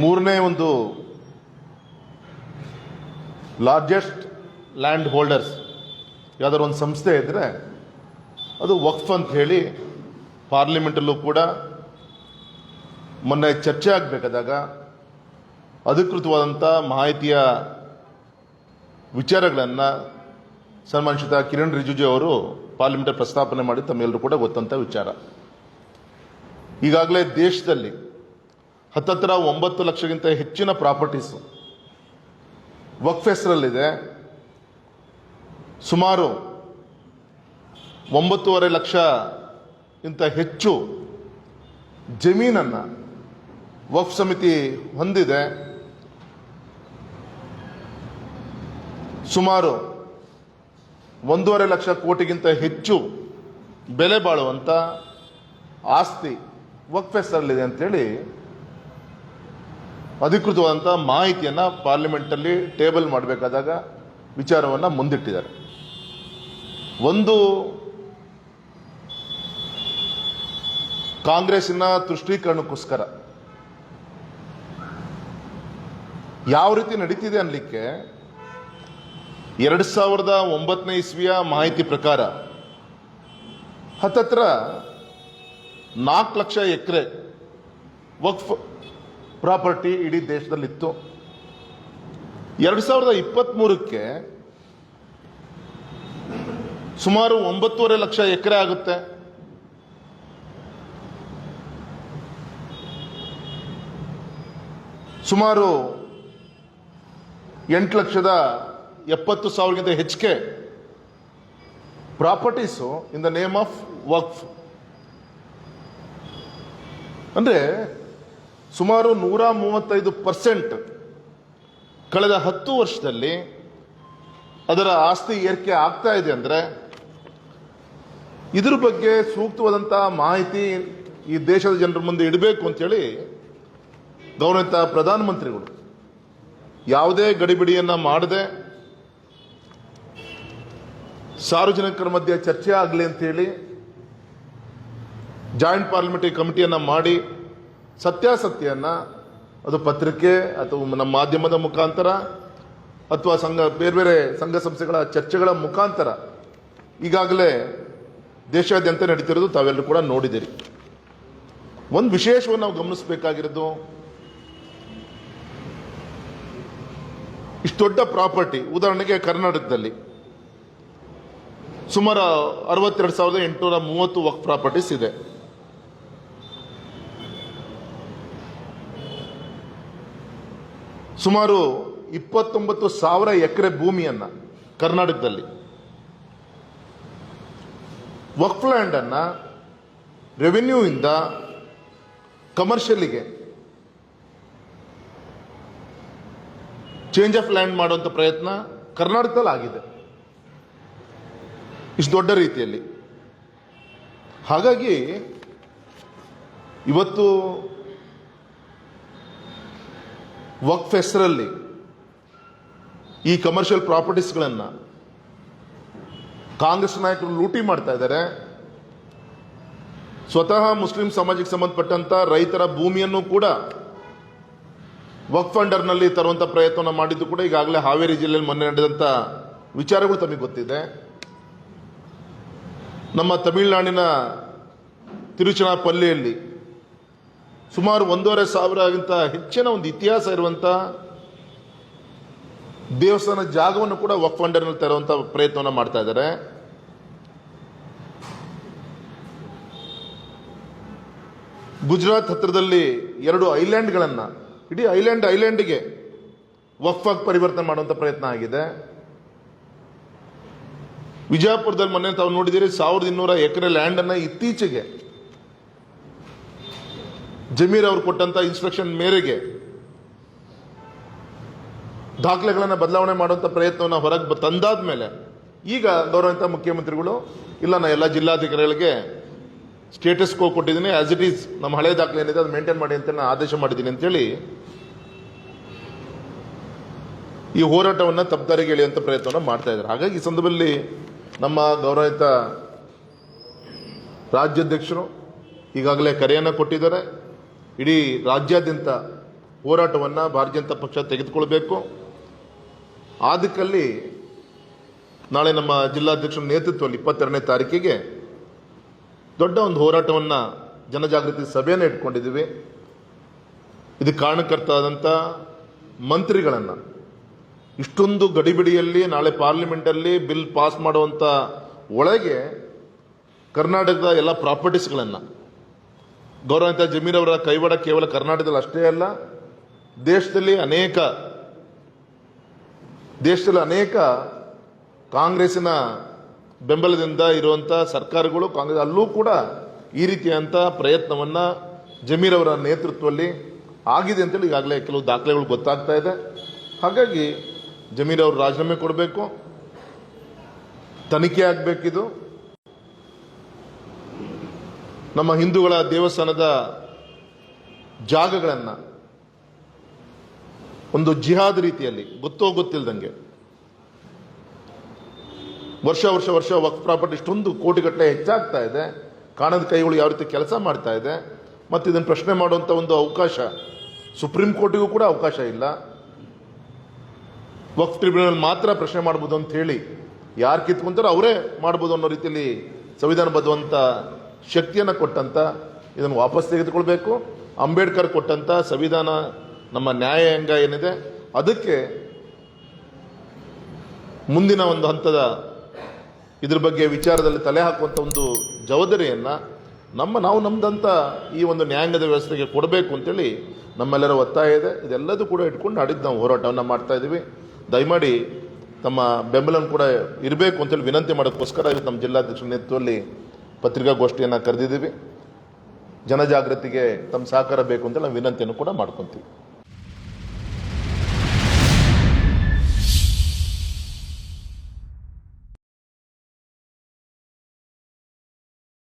ಮೂರನೇ ಒಂದು largest land holders ಯಾವ್ದಾದ್ರು ಒಂದು ಸಂಸ್ಥೆ ಇದ್ದರೆ ಅದು ವಕ್ಫ್ ಅಂತ ಹೇಳಿ ಪಾರ್ಲಿಮೆಂಟಲ್ಲೂ ಕೂಡ ಮೊನ್ನೆ ಚರ್ಚೆ ಆಗಬೇಕಾದಾಗ ಅಧಿಕೃತವಾದಂಥ ಮಾಹಿತಿಯ ವಿಚಾರಗಳನ್ನು ಸನ್ಮಾನಿಸಿದ ಕಿರಣ್ ರಿಜಿಜು ಅವರು ಪಾರ್ಲಿಮೆಂಟ್ ಪ್ರಸ್ತಾಪನೆ ಮಾಡಿ ತಮ್ಮೆಲ್ಲರೂ ಕೂಡ ಗೊತ್ತಂತ ವಿಚಾರ. ಈಗಾಗಲೇ ದೇಶದಲ್ಲಿ ಹತ್ತತ್ರ ಒಂಬತ್ತು ಲಕ್ಷಕ್ಕಿಂತ ಹೆಚ್ಚಿನ ಪ್ರಾಪರ್ಟೀಸು. ವಕ್ಫ್ ಹೆಸರಲ್ಲಿದೆ ಸುಮಾರು ಒಂಬತ್ತೂವರೆ ಲಕ್ಷ ಇಂತ ಹೆಚ್ಚು ಜಮೀನನ್ನು ವಕ್ಫ್ ಸಮಿತಿ ಹೊಂದಿದೆ. ಸುಮಾರು ಒಂದೂವರೆ ಲಕ್ಷ ಕೋಟಿಗಿಂತ ಹೆಚ್ಚು ಬೆಲೆ ಬಾಳುವಂಥ ಆಸ್ತಿ ವಕ್ಫ್ ಹೆಸರಲ್ಲಿದೆ ಅಂತೇಳಿ ಅಧಿಕೃತವಾದಂಥ ಮಾಹಿತಿಯನ್ನು ಪಾರ್ಲಿಮೆಂಟಲ್ಲಿ ಟೇಬಲ್ ಮಾಡಬೇಕಾದಾಗ ವಿಚಾರವನ್ನು ಮುಂದಿಟ್ಟಿದ್ದಾರೆ. ಒಂದು ಕಾಂಗ್ರೆಸ್ಸಿನ ತುಷ್ಟೀಕರಣಕ್ಕೋಸ್ಕರ ಯಾವ ರೀತಿ ನಡೀತಿದೆ ಅನ್ನಲಿಕ್ಕೆ ಎರಡು ಸಾವಿರದ ಒಂಬತ್ತನೇ ಇಸ್ವಿಯ ಮಾಹಿತಿ ಪ್ರಕಾರ ಹತ್ತತ್ರ ನಾಲ್ಕು ಲಕ್ಷ ಎಕರೆ ವಕ್ಫ್ ಪ್ರಾಪರ್ಟಿ ಇಡೀ ದೇಶದಲ್ಲಿತ್ತು. ಎರಡು ಸಾವಿರದ ಇಪ್ಪತ್ತ್ಮೂರಕ್ಕೆ ಸುಮಾರು ಒಂಬತ್ತೂವರೆ ಲಕ್ಷ ಎಕರೆ ಆಗುತ್ತೆ. ಸುಮಾರು ಎಂಟು ಲಕ್ಷದ ಎಪ್ಪತ್ತು ಸಾವಿರಕ್ಕಿಂತ ಹೆಚ್ಚಿಗೆ properties in the name of Waqf. ಅಂದರೆ ಸುಮಾರು ನೂರ ಮೂವತ್ತೈದು ಪರ್ಸೆಂಟ್ ಕಳೆದ ಹತ್ತು ವರ್ಷದಲ್ಲಿ ಅದರ ಆಸ್ತಿ ಏರಿಕೆ ಆಗ್ತಾ ಇದೆ ಅಂದರೆ ಇದ್ರ ಬಗ್ಗೆ ಸೂಕ್ತವಾದಂಥ ಮಾಹಿತಿ ಈ ದೇಶದ ಜನರ ಮುಂದೆ ಇಡಬೇಕು ಅಂತೇಳಿ ಗೌರವಿತ ಪ್ರಧಾನಮಂತ್ರಿಗಳು ಯಾವುದೇ ಗಡಿಬಿಡಿಯನ್ನು ಮಾಡದೆ ಸಾರ್ವಜನಿಕರ ಮಧ್ಯೆ ಚರ್ಚೆ ಆಗಲಿ ಅಂತೇಳಿ ಜಾಯಿಂಟ್ ಪಾರ್ಲಿಮೆಂಟರಿ ಕಮಿಟಿಯನ್ನು ಮಾಡಿ ಸತ್ಯಾಸತ್ಯನ್ನ ಅದು ಪತ್ರಿಕೆ ಅಥವಾ ನಮ್ಮ ಮಾಧ್ಯಮದ ಮುಖಾಂತರ ಅಥವಾ ಸಂಘ, ಬೇರೆ ಬೇರೆ ಸಂಘ ಸಂಸ್ಥೆಗಳ ಚರ್ಚೆಗಳ ಮುಖಾಂತರ ಈಗಾಗಲೇ ದೇಶಾದ್ಯಂತ ನಡೀತಿರೋದು ತಾವೆಲ್ಲರೂ ಕೂಡ ನೋಡಿದಿರಿ. ಒಂದು ವಿಶೇಷವನ್ನು ನಾವು ಗಮನಿಸಬೇಕಾಗಿರೋದು, ಇಷ್ಟು ದೊಡ್ಡ ಪ್ರಾಪರ್ಟಿ, ಉದಾಹರಣೆಗೆ ಕರ್ನಾಟಕದಲ್ಲಿ ಸುಮಾರು ಅರವತ್ತೆರಡು ಸಾವಿರದ ಎಂಟುನೂರ ಮೂವತ್ತು ವಕ್ ಪ್ರಾಪರ್ಟೀಸ್ ಇದೆ. ಸುಮಾರು ಇಪ್ಪತ್ತೊಂಬತ್ತು ಸಾವಿರ ಎಕರೆ ಭೂಮಿಯನ್ನ ಕರ್ನಾಟಕದಲ್ಲಿ. ವಕ್ಫ್ ರೆವಿನ್ಯೂ ಇಂದ ಕಮರ್ಷಿಯಲಿಗೆ ಚೇಂಜ್ ಆಫ್ ಲ್ಯಾಂಡ್ ಮಾಡುವಂಥ ಪ್ರಯತ್ನ ಕರ್ನಾಟಕದಲ್ಲಿ ಆಗಿದೆ. ಇಷ್ಟು ದೊಡ್ಡ ರೀತಿಯಲ್ಲಿ. ಹಾಗಾಗಿ ಇವತ್ತು ವಕ್ಫ್ ಹೆಸರಲ್ಲಿ ಈ ಕಮರ್ಷಿಯಲ್ ಪ್ರಾಪರ್ಟೀಸ್ಗಳನ್ನು ಕಾಂಗ್ರೆಸ್ ನಾಯಕರು ಲೂಟಿ ಮಾಡ್ತಾ ಇದ್ದಾರೆ. ಸ್ವತಃ ಮುಸ್ಲಿಂ ಸಮಾಜಕ್ಕೆ ಸಂಬಂಧಪಟ್ಟಂತ ರೈತರ ಭೂಮಿಯನ್ನು ಕೂಡ ವಕ್ಫ್ ಅಂಡರ್ನಲ್ಲಿ ತರುವಂತ ಪ್ರಯತ್ನವನ್ನು ಮಾಡಿದ್ದು ಕೂಡ ಈಗಾಗಲೇ ಹಾವೇರಿ ಜಿಲ್ಲೆಯಲ್ಲಿ ಮೊನ್ನೆ ನಡೆದಂತ ವಿಚಾರಗಳು ತಮಗೆ ಗೊತ್ತಿದೆ. ನಮ್ಮ ತಮಿಳುನಾಡಿನ ತಿರುಚನಾಪಲ್ಲಿಯಲ್ಲಿ ಸುಮಾರು ಒಂದೂವರೆ ಸಾವಿರಗಿಂತ ಹೆಚ್ಚಿನ ಒಂದು ಇತಿಹಾಸ ಇರುವಂಥ ದೇವಸ್ಥಾನ ಜಾಗವನ್ನು ಕೂಡ ಅಂಡರ್ನಲ್ಲಿ ತರುವಂತ ಪ್ರಯತ್ನವನ್ನು ಮಾಡ್ತಾ ಇದ್ದಾರೆ. ಗುಜರಾತ್ ಹತ್ತಿರದಲ್ಲಿ ಎರಡು ಐಲ್ಯಾಂಡ್ಗಳನ್ನು, ಇಡೀ ಐಲ್ಯಾಂಡ್ ಐಲ್ಯಾಂಡ್ಗೆ ವಕ್ಫ್ ಪರಿವರ್ತನೆ ಮಾಡುವಂತ ಪ್ರಯತ್ನ ಆಗಿದೆ. ವಿಜಯಪುರದಲ್ಲಿ ಮೊನ್ನೆ ತಾವು ನೋಡಿದಿರಿ, ಸಾವಿರದ ಇನ್ನೂರ ಎಕರೆ ಲ್ಯಾಂಡ್ ಅನ್ನ ಇತ್ತೀಚೆಗೆ ಜಮೀರ್ ಅವರು ಕೊಟ್ಟಂತ ಇನ್ಸ್ಟ್ರಕ್ಷನ್ ಮೇರೆಗೆ ದಾಖಲೆಗಳನ್ನು ಬದಲಾವಣೆ ಮಾಡುವಂತ ಪ್ರಯತ್ನವನ್ನು ಹೊರಗೆ ತಂದಾದ ಮೇಲೆ ಈಗ ಗೌರವಂತ ಮುಖ್ಯಮಂತ್ರಿಗಳು, ಇಲ್ಲ ನಾನು ಎಲ್ಲ ಜಿಲ್ಲಾಧಿಕಾರಿಗಳಿಗೆ ಸ್ಟೇಟಸ್ ಕೋ ಕೊಟ್ಟಿದ್ದೀನಿ ಆಸ್ ಇಟ್ ಈಸ್ ನಮ್ಮ ಹಳೆ ದಾಖಲೆ ಏನಿದೆ ಅದು ಮೇಂಟೈನ್ ಮಾಡಿ ಅಂತ ನಾನು ಆದೇಶ ಮಾಡಿದ್ದೀನಿ ಅಂತೇಳಿ ಈ ಹೋರಾಟವನ್ನು ತಪ್ಪದಾರಿಗೆ ಎಳೆಯುವಂಥ ಪ್ರಯತ್ನವನ್ನು ಮಾಡ್ತಾ ಇದ್ದಾರೆ. ಹಾಗಾಗಿ ಈ ಸಂದರ್ಭದಲ್ಲಿ ನಮ್ಮ ಗೌರವಿತ ರಾಜ್ಯಾಧ್ಯಕ್ಷರು ಈಗಾಗಲೇ ಕರೆಯನ್ನು ಕೊಟ್ಟಿದ್ದಾರೆ. ಇಡೀ ರಾಜ್ಯಾದ್ಯಂತ ಹೋರಾಟವನ್ನು ಭಾರತೀಯ ಜನತಾ ಪಕ್ಷ ತೆಗೆದುಕೊಳ್ಬೇಕು. ಆ ದಿಕ್ಕಲ್ಲಿ ನಾಳೆ ನಮ್ಮ ಜಿಲ್ಲಾಧ್ಯಕ್ಷರ ನೇತೃತ್ವದಲ್ಲಿ ಇಪ್ಪತ್ತೆರಡನೇ ತಾರೀಕಿಗೆ ದೊಡ್ಡ ಒಂದು ಹೋರಾಟವನ್ನು ಜನಜಾಗೃತಿ ಸಭೆಯನ್ನು ಇಟ್ಕೊಂಡಿದ್ದೀವಿ. ಇದಕ್ಕೆ ಕಾರಣಕರ್ತಾದಂಥ ಮಂತ್ರಿಗಳನ್ನು ಇಷ್ಟೊಂದು ಗಡಿಬಿಡಿಯಲ್ಲಿ ನಾಳೆ ಪಾರ್ಲಿಮೆಂಟಲ್ಲಿ ಬಿಲ್ ಪಾಸ್ ಮಾಡುವಂಥ ಒಳಗೆ ಕರ್ನಾಟಕದ ಎಲ್ಲ ಪ್ರಾಪರ್ಟೀಸ್ಗಳನ್ನು ಗೌರವಾನ್ವಿತ ಜಮೀರ್ ಅವರ ಕೈವಾಡ ಕೇವಲ ಕರ್ನಾಟಕದಲ್ಲಿ ಅಷ್ಟೇ ಅಲ್ಲ, ದೇಶದಲ್ಲಿ ಅನೇಕ ದೇಶದಲ್ಲಿ ಅನೇಕ ಕಾಂಗ್ರೆಸ್ಸಿನ ಬೆಂಬಲದಿಂದ ಇರುವಂಥ ಸರ್ಕಾರಗಳು ಕಾಂಗ್ರೆಸ್ ಅಲ್ಲೂ ಕೂಡ ಈ ರೀತಿಯಂಥ ಪ್ರಯತ್ನವನ್ನ ಜಮೀರ್ ಅವರ ನೇತೃತ್ವದಲ್ಲಿ ಆಗಿದೆ ಅಂತೇಳಿ ಈಗಾಗಲೇ ಕೆಲವು ದಾಖಲೆಗಳು ಗೊತ್ತಾಗ್ತಾ ಇದೆ. ಹಾಗಾಗಿ ಜಮೀರ್ ಅವರು ರಾಜೀನಾಮೆ ಕೊಡಬೇಕು, ತನಿಖೆ ಆಗಬೇಕಿದು. ನಮ್ಮ ಹಿಂದೂಗಳ ದೇವಸ್ಥಾನದ ಜಾಗಗಳನ್ನು ಒಂದು ಜಿಹಾದ್ ರೀತಿಯಲ್ಲಿ, ಗೊತ್ತೋ ಗೊತ್ತಿಲ್ಲದಂಗೆ ವರ್ಷ ವರ್ಷ ವರ್ಷ ವಕ್ ಪ್ರಾಪರ್ಟಿ ಇಷ್ಟೊಂದು ಕೋಟಿಗಟ್ಟಲೆ ಹೆಚ್ಚಾಗ್ತಾ ಇದೆ. ಕಾಣದ ಕೈಗಳು ಯಾವ ರೀತಿ ಕೆಲಸ ಮಾಡ್ತಾ ಇದೆ. ಮತ್ತು ಇದನ್ನು ಪ್ರಶ್ನೆ ಮಾಡುವಂಥ ಒಂದು ಅವಕಾಶ ಸುಪ್ರೀಂ ಕೋರ್ಟಿಗೂ ಕೂಡ ಅವಕಾಶ ಇಲ್ಲ. ವಕ್ಫ್ ಟ್ರಿಬ್ಯುನಲ್ ಮಾತ್ರ ಪ್ರಶ್ನೆ ಮಾಡ್ಬೋದು ಅಂತ ಹೇಳಿ ಯಾರು ಕಿತ್ಕೊಂತಾರೋ ಅವರೇ ಮಾಡ್ಬೋದು ಅನ್ನೋ ರೀತಿಯಲ್ಲಿ ಸಂವಿಧಾನಬದ್ಧವಂತ ಶಕ್ತಿಯನ್ನು ಕೊಟ್ಟಂತ ಇದನ್ನು ವಾಪಸ್ ತೆಗೆದುಕೊಳ್ಬೇಕು. ಅಂಬೇಡ್ಕರ್ ಕೊಟ್ಟಂತ ಸಂವಿಧಾನ ನಮ್ಮ ನ್ಯಾಯಾಂಗ ಏನಿದೆ, ಅದಕ್ಕೆ ಮುಂದಿನ ಒಂದು ಹಂತದ ಇದ್ರ ಬಗ್ಗೆ ವಿಚಾರದಲ್ಲಿ ತಲೆ ಹಾಕುವಂಥ ಒಂದು ಜವಾಬ್ದಾರಿಯನ್ನು ನಮ್ಮ ನಾವು ನಮ್ಮದಂಥ ಈ ಒಂದು ನ್ಯಾಯಾಂಗದ ವ್ಯವಸ್ಥೆಗೆ ಕೊಡಬೇಕು ಅಂತೇಳಿ ನಮ್ಮೆಲ್ಲರ ಒತ್ತಾಯ ಇದೆ. ಇದೆಲ್ಲದೂ ಕೂಡ ಇಟ್ಕೊಂಡು ನಾಡಿದ್ದು ನಾವು ಹೋರಾಟವನ್ನು ಮಾಡ್ತಾ ಇದ್ದೀವಿ ದಯಮಾಡಿ ತಮ್ಮ ಬೆಂಬಲವನ್ನು ಕೂಡ ಇರಬೇಕು ಅಂತೇಳಿ ವಿನಂತಿ ಮಾಡೋದಕ್ಕೋಸ್ಕರ ಇವತ್ತು ನಮ್ಮ ಜಿಲ್ಲಾಧ್ಯಕ್ಷರ ನೇತೃತ್ವದಲ್ಲಿ ಪತ್ರಿಕಾಗೋಷ್ಠಿಯನ್ನು ಕರೆದಿದ್ದೀವಿ. ಜನಜಾಗೃತಿಗೆ ತಮ್ಮ ಸಹಕಾರ ಬೇಕು ಅಂತ ನಾವು ವಿನಂತಿಯನ್ನು ಕೂಡ ಮಾಡ್ಕೊತೀವಿ.